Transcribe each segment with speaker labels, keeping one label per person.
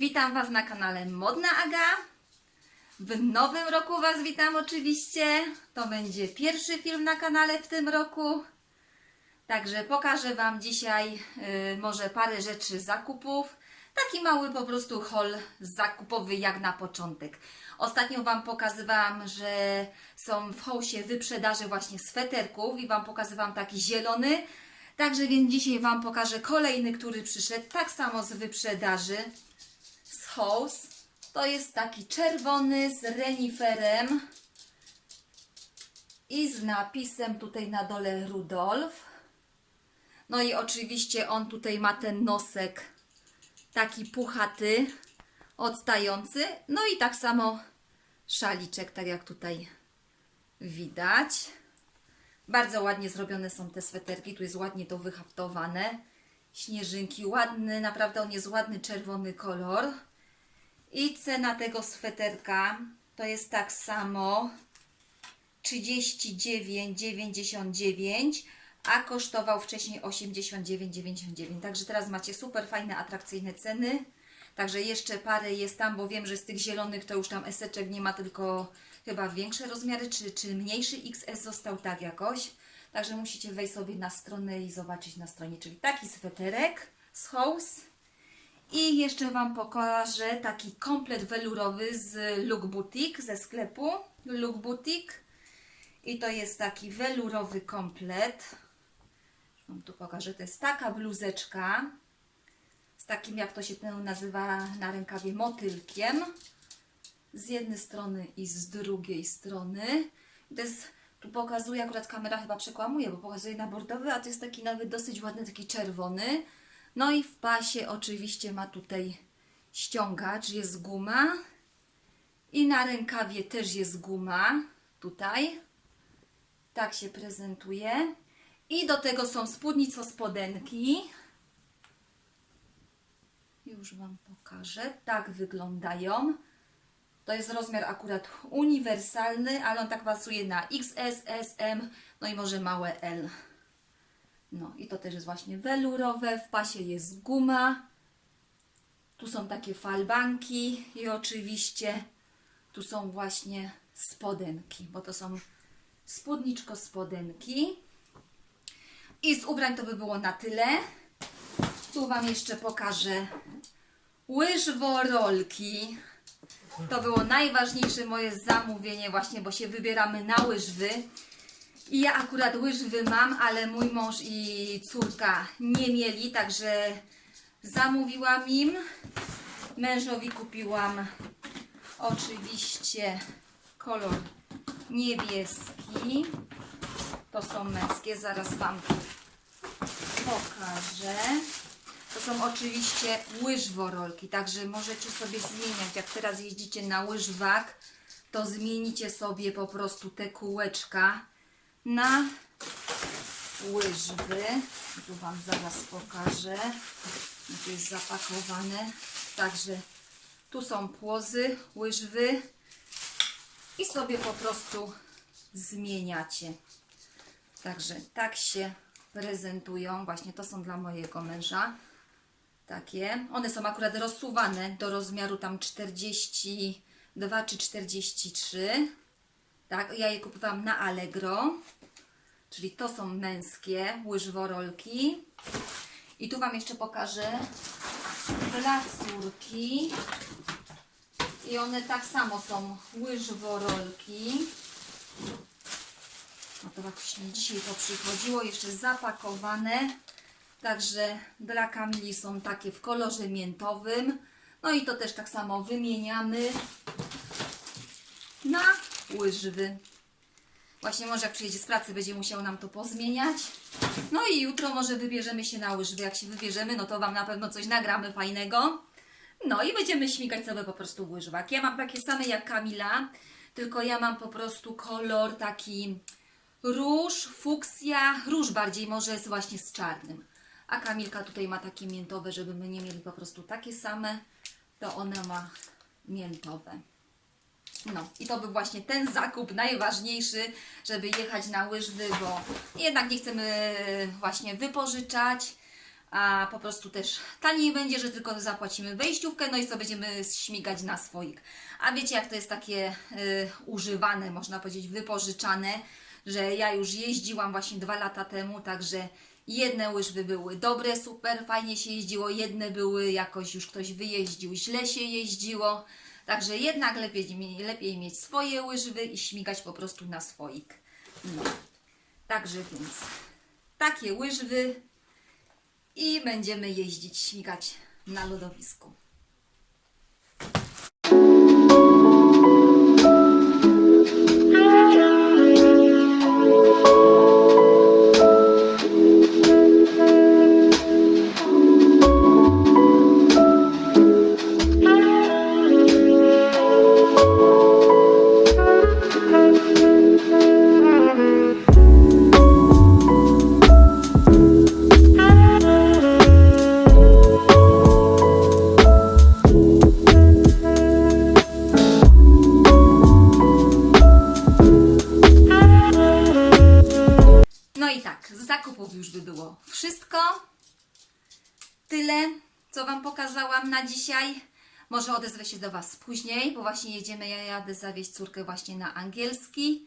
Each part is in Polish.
Speaker 1: Witam Was na kanale Modna Aga. W nowym roku Was witam oczywiście. To będzie pierwszy film na kanale w tym roku. Także pokażę Wam dzisiaj y, może parę rzeczy zakupów. Taki mały po prostu haul zakupowy jak na początek. Ostatnio Wam pokazywałam, że są w hołsie wyprzedaży właśnie sweterków i Wam pokazywałam taki zielony. Także więc dzisiaj Wam pokażę kolejny, który przyszedł tak samo z wyprzedaży House. To jest taki czerwony z reniferem i z napisem tutaj na dole Rudolf. No i oczywiście on tutaj ma ten nosek taki puchaty, odstający. No i tak samo szaliczek, tak jak tutaj widać. Bardzo ładnie zrobione są te sweterki, tu jest ładnie to wyhaftowane. Śnieżynki, ładny, naprawdę on jest ładny czerwony kolor. I cena tego sweterka to jest tak samo 39,99, a kosztował wcześniej 89,99. Także teraz macie super fajne, atrakcyjne ceny. Także jeszcze parę jest tam, bo wiem, że z tych zielonych to już tam eseczek nie ma, tylko chyba większe rozmiary, czy, czy mniejszy XS został tak jakoś. Także musicie wejść sobie na stronę i zobaczyć na stronie, czyli taki sweterek z House. I jeszcze Wam pokażę taki komplet welurowy z Look Boutique, ze sklepu Look Boutique. I to jest taki welurowy komplet. Wam tu pokażę, to jest taka bluzeczka z takim, jak to się nazywa na rękawie, motylkiem. Z jednej strony i z drugiej strony. To jest, tu pokazuje, akurat kamera chyba przekłamuje, bo pokazuje na bordowy, a to jest taki nawet dosyć ładny, taki czerwony. No i w pasie oczywiście ma tutaj ściągacz, jest guma. I na rękawie też jest guma, tutaj. Tak się prezentuje. I do tego są spódnico spodenki. Już Wam pokażę. Tak wyglądają. To jest rozmiar akurat uniwersalny, ale on tak pasuje na XS, SM, no i może małe L. No i to też jest właśnie welurowe, w pasie jest guma. Tu są takie falbanki i oczywiście tu są właśnie spodenki, bo to są spódniczko spodenki. I z ubrań to by było na tyle. Tu Wam jeszcze pokażę łyżworolki. To było najważniejsze moje zamówienie właśnie, bo się wybieramy na łyżwy. I ja akurat łyżwy mam, ale mój mąż i córka nie mieli, także zamówiłam im. Mężowi kupiłam oczywiście kolor niebieski. To są męskie, zaraz Wam pokażę. To są oczywiście łyżworolki, także możecie sobie zmieniać. Jak teraz jeździcie na łyżwach, to zmienicie sobie po prostu te kółeczka na łyżwy. Tu Wam zaraz pokażę. Tu jest zapakowane. Także tu są płozy, łyżwy i sobie po prostu zmieniacie. Także tak się prezentują. Właśnie to są dla mojego męża. Takie. One są akurat rozsuwane do rozmiaru tam 42 czy 43. Tak, ja je kupowałam na Allegro. Czyli to są męskie łyżworolki. I tu Wam jeszcze pokażę dla córki. I one tak samo są łyżworolki. No to właśnie dzisiaj to przychodziło, jeszcze zapakowane. Także dla Kamili są takie w kolorze miętowym. No i to też tak samo wymieniamy na łyżwy. Właśnie może jak przyjedzie z pracy będzie musiał nam to pozmieniać. No i jutro może wybierzemy się na łyżwy. Jak się wybierzemy, no to Wam na pewno coś nagramy fajnego. No i będziemy śmigać sobie po prostu w łyżwach. Ja mam takie same jak Kamila, tylko ja mam po prostu kolor taki róż, fuksja, róż bardziej może jest właśnie z czarnym. A Kamilka tutaj ma takie miętowe, żeby my nie mieli po prostu takie same, to ona ma miętowe. No i to był właśnie ten zakup najważniejszy, żeby jechać na łyżwy, bo jednak nie chcemy właśnie wypożyczać, a po prostu też taniej będzie, że tylko zapłacimy wejściówkę, no i co będziemy śmigać na swoik. A wiecie, jak to jest takie y, używane, można powiedzieć, wypożyczane, że ja już jeździłam właśnie dwa lata temu, także jedne łyżwy były dobre, super, fajnie się jeździło, jedne były jakoś już ktoś wyjeździł, źle się jeździło. Także jednak lepiej, lepiej mieć swoje łyżwy i śmigać po prostu na swoik. No. Także więc takie łyżwy i będziemy jeździć, śmigać na lodowisku. Zakupów już by było wszystko. Tyle, co Wam pokazałam na dzisiaj. Może odezwę się do Was później, bo właśnie jedziemy, ja jadę zawieźć córkę właśnie na angielski.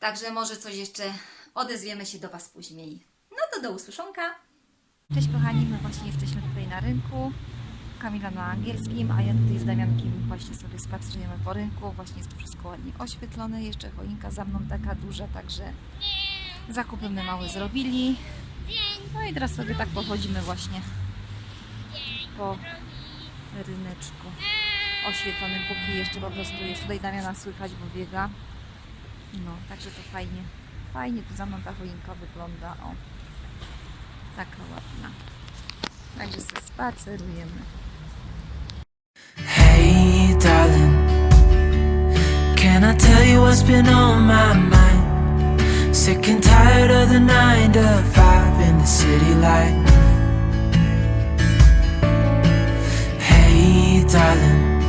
Speaker 1: Także może coś jeszcze odezwiemy się do Was później. No to do usłyszonka. Cześć kochani, my właśnie jesteśmy tutaj na rynku. Kamila na angielskim, a ja tutaj z Damiankiem właśnie sobie spacerujemy po rynku. Właśnie jest tu wszystko ładnie oświetlone. Jeszcze choinka za mną taka duża, także zakupy my małe zrobili. No i teraz sobie tak pochodzimy właśnie po ryneczku oświetlonym, póki jeszcze po prostu jest tutaj Damiana słychać, bo biega. No, także to fajnie. Fajnie tu za mną ta choinka wygląda. O, taka ładna. Także sobie spacerujemy.
Speaker 2: Hey, darling, can I tell you what's been on my mind? Sick and tired of the nine to five in the city light. Hey, darling,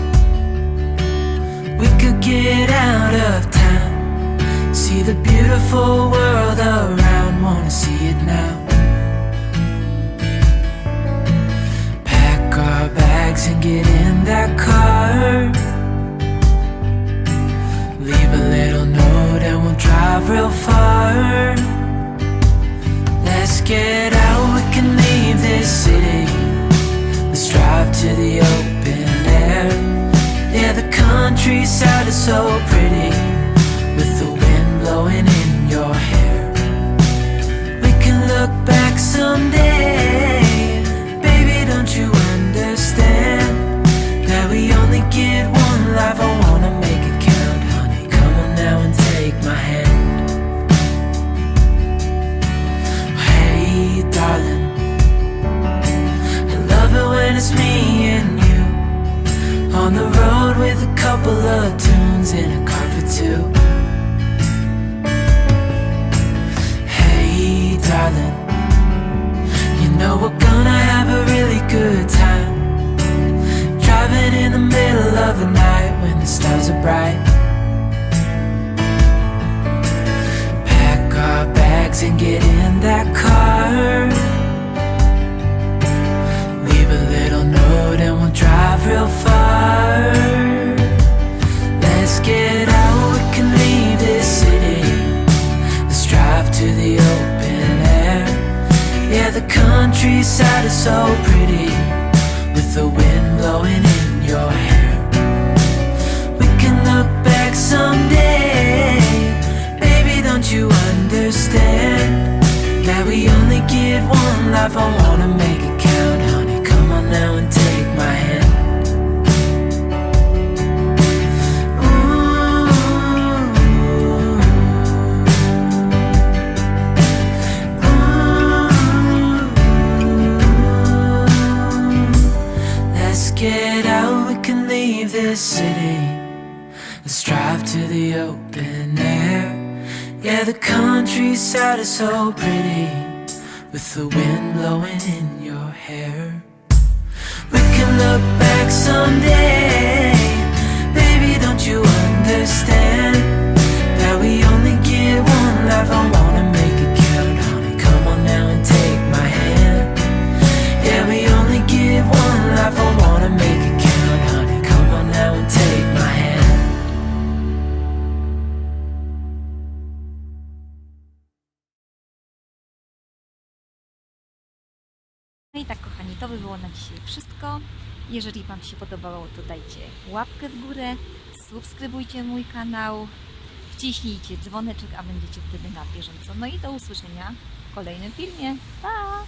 Speaker 2: we could get out of town, see the beautiful world around, wanna see it now. Pack our bags and get in countryside is so pretty countryside is so pretty with the wind blowing in your hair. We can look back someday. Baby, don't you understand that we only get one life? I wanna this city. Let's drive to the open air. Yeah, the countryside is so pretty with the wind blowing in your hair. We can look back someday.
Speaker 1: I tak, kochani, to by było na dzisiaj wszystko. Jeżeli Wam się podobało, to dajcie łapkę w górę, subskrybujcie mój kanał, wciśnijcie dzwoneczek, a będziecie wtedy na bieżąco. No i do usłyszenia w kolejnym filmie. Pa!